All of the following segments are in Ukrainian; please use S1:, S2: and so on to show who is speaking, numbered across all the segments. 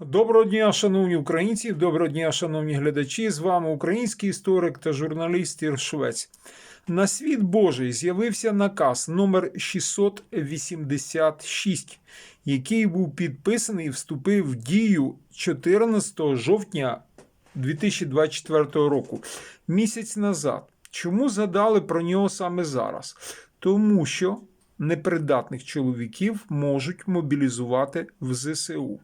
S1: Доброго дня, шановні українці, доброго дня, шановні глядачі. З вами український історик та журналіст Ір Швець. На світ Божий з'явився наказ номер 686, який був підписаний і вступив в дію 14 жовтня 2024 року, місяць назад. Чому згадали про нього саме зараз? Тому що непридатних чоловіків можуть мобілізувати в ЗСУ.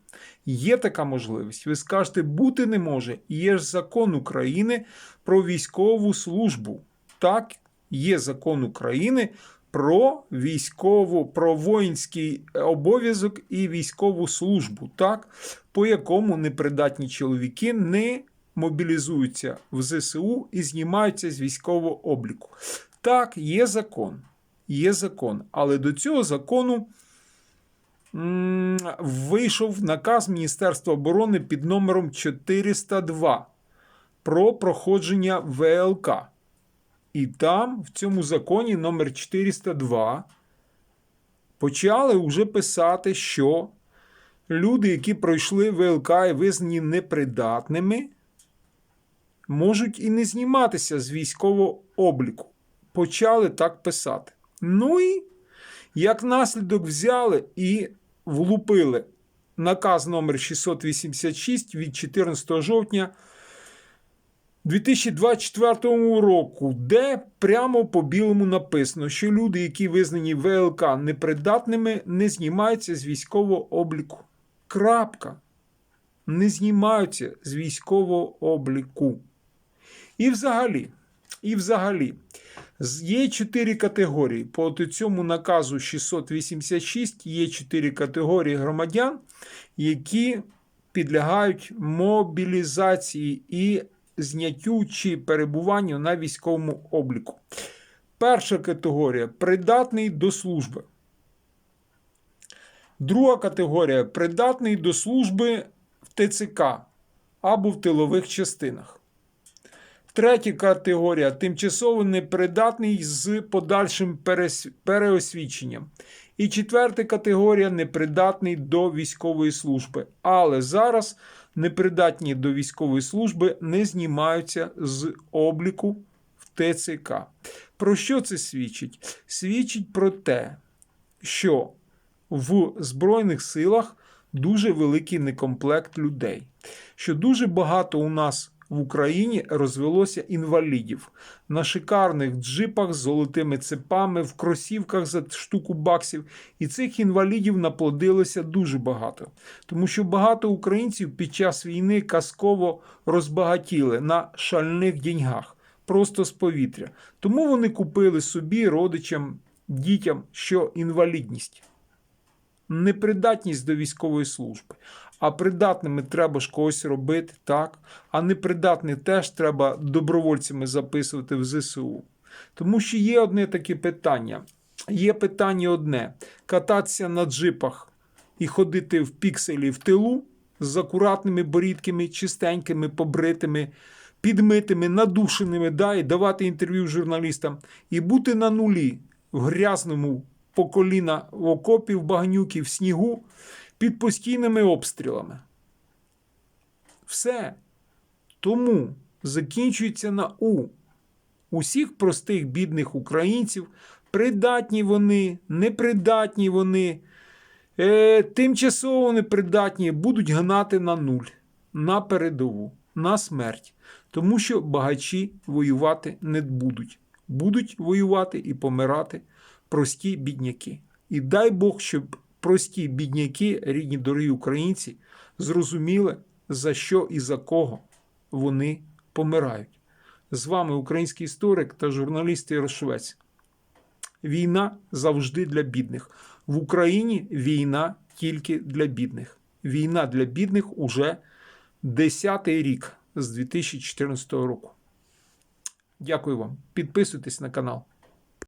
S1: Є така можливість. Ви скажете, бути не може. Є ж закон України про військову службу. Так, є закон України про військову, про воїнський обов'язок і військову службу, так, по якому непридатні чоловіки не мобілізуються в ЗСУ і знімаються з військового обліку. Так, є закон. Є закон, але до цього закону вийшов наказ Міністерства оборони під номером 402 про проходження ВЛК. І там, в цьому законі номер 402, почали вже писати, що люди, які пройшли ВЛК і визнані непридатними, можуть і не зніматися з військового обліку. Почали так писати. Ну і як наслідок взяли і влупили наказ номер 686 від 14 жовтня 2024 року, де прямо по білому написано, що люди, які визнані ВЛК непридатними, не знімаються з військового обліку. Крапка. Не знімаються з військового обліку. І взагалі, і взагалі, є чотири категорії. По цьому наказу 686 є чотири категорії громадян, які підлягають мобілізації і зняттю чи перебуванню на військовому обліку. Перша категорія придатний до служби. Друга категорія придатний до служби в ТЦК або в тилових частинах. Третя категорія тимчасово непридатний з подальшим переосвідченням. І четверта категорія непридатний до військової служби. Але зараз непридатні до військової служби не знімаються з обліку в ТЦК. Про що це свідчить? Свідчить про те, що в Збройних силах дуже великий некомплект людей, що дуже багато у нас в Україні розвелося інвалідів на шикарних джипах з золотими цепами, в кросівках за штуку баксів. І цих інвалідів наплодилося дуже багато. Тому що багато українців під час війни казково розбагатіли на шальних деньгах, просто з повітря. Тому вони купили собі родичам, дітям, що інвалідність непридатність до військової служби. А придатними треба ж когось робити, так? А непридатних теж треба добровольцями записувати в ЗСУ. Тому що є одне таке питання. Є питання одне: кататися на джипах і ходити в пікселі в тилу з акуратними борідками, чистенькими, побритими, підмитими, надушеними, да, і давати інтерв'ю журналістам, і бути на нулі в грязному по коліна в окопі, в багнюки, в снігу під постійними обстрілами. Все. Тому закінчується на У. Усіх простих бідних українців, придатні вони, непридатні вони, е, тимчасово непридатні, будуть гнати на нуль, на передову, на смерть. Тому що багачі воювати не будуть. Будуть воювати і помирати прості бідняки. І дай Бог, щоб прості бідняки, рідні дорогі українці, зрозуміли, за що і за кого вони помирають. З вами український історик та журналіст Ярошвець. Війна завжди для бідних. В Україні війна тільки для бідних. Війна для бідних уже 10-й рік з 2014 року. Дякую вам. Підписуйтесь на канал.